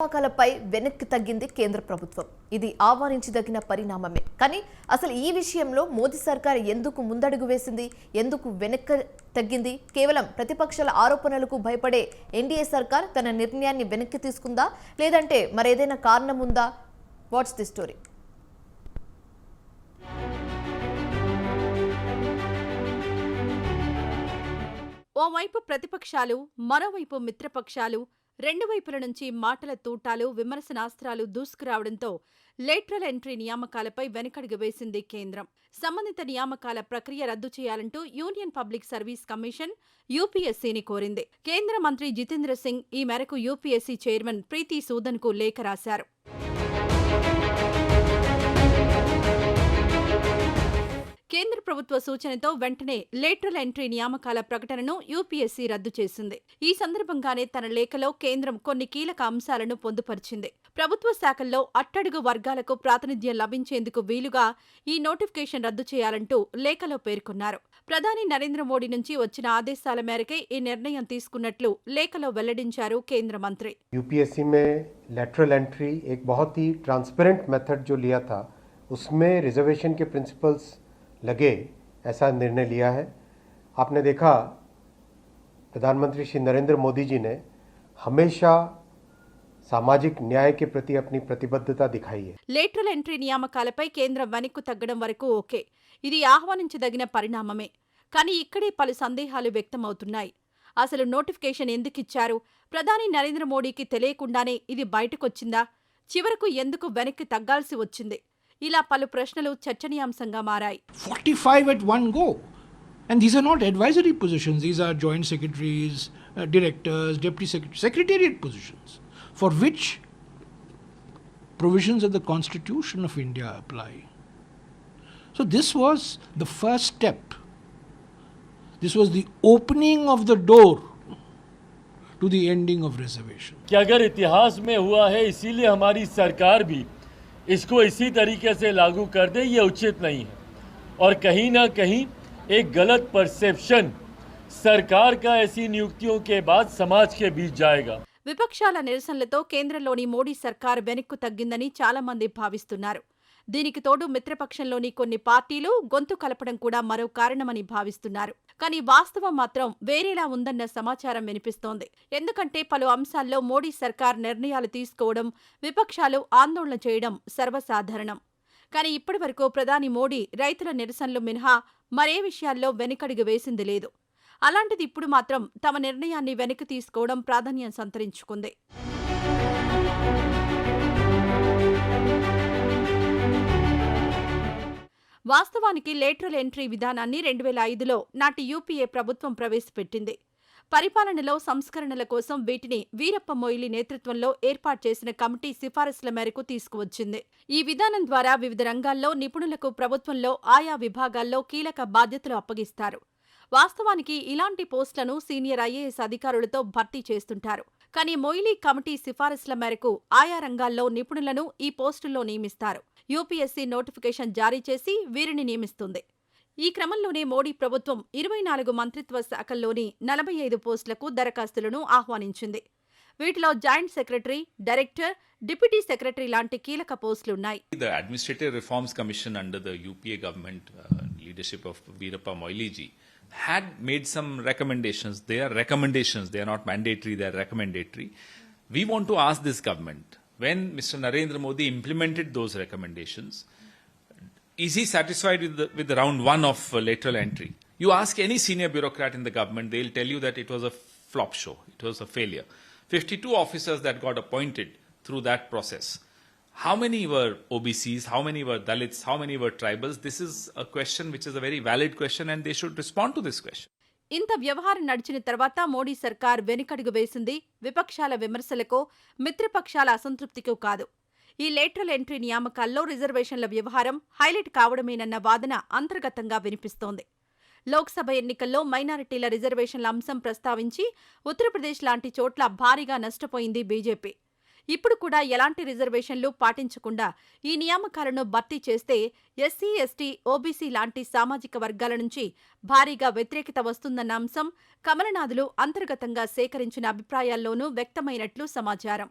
నియామకాలపై వెనక్కి తగ్గింది కేంద్ర ప్రభుత్వం. ఇది ఆహ్వానించదగిన పరిణామమే. కానీ అసలు ఈ విషయంలో మోదీ సర్కార్ ఎందుకు ముందడుగు వేసింది? ఎందుకు వెనక్కి తగ్గింది? కేవలం ప్రతిపక్షాల ఆరోపణలకు భయపడే ఎన్డీఏ సర్కార్ తన నిర్ణయాన్ని వెనక్కి తీసుకుందా? లేదంటే మరేదైనా కారణం ఉందా? వాట్స్ ది స్టోరీ ఓవైపు ప్రతిపక్షాలు మరోవైపు మిత్రపక్షాలు రెండు వైపుల నుంచి మాటల తూటాలు విమర్శనాస్త్రాలు దూసుకురావడంతో లేటరల్ ఎంట్రీ నియామకాలపై వెనకడుగు వేసింది కేంద్రం. సంబంధిత నియామకాల ప్రక్రియ రద్దు చేయాలంటూ యూనియన్ పబ్లిక్ సర్వీస్ కమిషన్ యూపీఎస్సీని కోరింది. కేంద్ర మంత్రి జితేంద్ర సింగ్ ఈ మేరకు యూపీఎస్సీ చైర్మన్ ప్రీతి సూదన్కు లేఖ రాశారు. ప్రభుత్వ సూచనతో వెంటనే లేటరల్ ఎంట్రీ నియామకాల ప్రకటనను యూపీఎస్సీ రద్దు చేసింది ఈ సందర్భంగానే తన లేఖలో కేంద్రం కొన్ని కీలక అంశాలను పొందుపరిచింది ప్రభుత్వ శాఖల్లో అట్టడుగు వర్గాలకు ప్రాతినిధ్యం లభించేందుకు వీలుగా ఈ నోటిఫికేషన్ రద్దు చేయాలంటూ లేఖలో పేర్కొన్నారు ప్రధాని నరేంద్ర మోడీ నుంచి వచ్చిన ఆదేశాల మేరకే ఈ నిర్ణయం తీసుకున్నట్లు లేఖలో వెల్లడించారు కేంద్ర మంత్రి यूपीएससी में लेटरल एंट्री एक बहुत ही ट्रांसपेरेंट मेथड जो लिया था उसमें रिजर्वेशन के प्रिंसिपल्स लगे ऐसा निर्णय लिया है आपने देखा प्रधानमंत्री श्री नरेंद्र मोदी जी ने हमेशा सामाजिक न्याय के प्रति अपनी प्रतिबद्धता दिखाई है లేటరల్ ఎంట్రీ నియామకాలపై కేంద్రం వెనక్కు తగ్గడం వరకు ఓకే ఇది ఆహ్వానించదగిన పరిణామమే కానీ ఇక్కడే పలు సందేహాలు వ్యక్తమవుతున్నాయి అసలు నోటిఫికేషన్ ఎందుకిచ్చారు ప్రధాని నరేంద్ర మోడీకి తెలియకుండానే ఇది బయటకొచ్చిందా చివరకు ఎందుకు వెనక్కి తగ్గాల్సి వచ్చింది ఇలా పలు ప్రశ్నలు చర్చనీయాంశంగా మారాయి 45 at one go. And these are not advisory positions, these are joint secretaries, uh, directors, deputy secretaries, secretariat positions, for which provisions of the Constitution of India apply. So, this was the first step. This was the opening of the door to the ending of reservation. कि अगर इतिहास में हुआ है इसीलिए हमारी सरकार भी इसको इसी तरीके से लागू कर दे ये उचित नहीं है और कहीं ना कहीं एक गलत परसेप्शन सरकार का ऐसी नियुक्तियों के बाद समाज के बीच जाएगा విపక్షాల నిరసనలతో కేంద్రంలోని మోడీ సర్కార్ వెనక్కు తగ్గిందని చాలా మంది భావిస్తున్నారు దీనికి తోడు మిత్రపక్షంలోని కొన్ని పార్టీలు గొంతు కలపడం కూడా మరో కారణమని భావిస్తున్నారు. కానీ వాస్తవం మాత్రం వేరేలా ఉందన్న సమాచారం వినిపిస్తోంది. ఎందుకంటే పలు అంశాల్లో మోడీ సర్కార్ నిర్ణయాలు తీసుకోవడం విపక్షాలు ఆందోళన చేయడం సర్వసాధారణం. కానీ ఇప్పటివరకు ప్రధాని మోడీ రైతుల నిరసనలు మినహా మరే విషయాల్లో వెనుకడుగు వేసింది లేదు. అలాంటిది ఇప్పుడు మాత్రం తమ నిర్ణయాన్ని వెనక్కి తీసుకోవడం ప్రాధాన్యం సంతరించుకుంది. వాస్తవానికి లేటరల్ ఎంట్రీ విధానాన్ని రెండు వేల ఐదులో నాటి యూపీఏ ప్రభుత్వం ప్రవేశపెట్టింది. పరిపాలనలో సంస్కరణల కోసం వీటిని వీరప్ప మొయిలి నేతృత్వంలో ఏర్పాటు చేసిన కమిటీ సిఫారసుల మేరకు తీసుకువచ్చింది. ఈ విధానం ద్వారా వివిధ రంగాల్లో నిపుణులకు ప్రభుత్వంలో ఆయా విభాగాల్లో కీలక బాధ్యతలు అప్పగిస్తారు. వాస్తవానికి ఇలాంటి పోస్టులను సీనియర్ ఐఏఎస్ అధికారులతో భర్తీ చేస్తుంటారు. కానీ మొయిలీ కమిటీ సిఫారసుల మేరకు ఆయా రంగాల్లో నిపుణులను ఈ పోస్టుల్లో నియమిస్తారు. యూపీఎస్సీ నోటిఫికేషన్ జారీ చేసి వీరిని నియమిస్తుంది. ఈ క్రమంలోనే మోడీ ప్రభుత్వం ఇరవై నాలుగు మంత్రిత్వ శాఖల్లోని నలభై ఐదు పోస్టులకు దరఖాస్తులను ఆహ్వానించింది. వీటిలో joint secretary director deputy secretary లాంటి కీలక పోస్టులు ఉన్నాయి administrative reforms commission under the UPA government leadership of Veerappa మొయిలీజీ had made some recommendations they are recommendations they are not we want to as this government when Mr. Narendra Modi implemented those recommendations, is he satisfied with, the, with the round one of uh, lateral entry? You ask any senior bureaucrat in the government, they'll tell you that it was a flop show, it was a failure. 52 officers that got appointed through that process. How many were OBCs? How many were Dalits? How many were tribals? This is a question which is a very valid question, and they should respond to this question. ఇంత వ్యవహారం నడిచిన తర్వాత మోడీ సర్కార్ వెనుకడుగు వేసింది విపక్షాల విమర్శలకు మిత్రపక్షాల అసంతృప్తికి కాదు. ఈ లేటరల్ ఎంట్రీ నియామకాల్లో రిజర్వేషన్ల వ్యవహారం హైలైట్ కావడమేనన్న వాదన అంతర్గతంగా వినిపిస్తోంది. లోక్సభ ఎన్నికల్లో మైనారిటీల రిజర్వేషన్ల అంశం ప్రస్తావించి ఉత్తరప్రదేశ్ లాంటి చోట్ల భారీగా నష్టపోయింది బీజేపీ. ఇప్పుడు కూడా ఎలాంటి రిజర్వేషన్లు పాటించకుండా ఈ నియామకాలను భర్తీ చేస్తే ఎస్సీ ఎస్టీ ఓబీసీ లాంటి సామాజిక వర్గాల నుంచి భారీగా వ్యతిరేకత వస్తుందన్న అంశం కమలనాథులు అంతర్గతంగా సేకరించిన అభిప్రాయాల్లోనూ వ్యక్తమైనట్లు సమాచారం.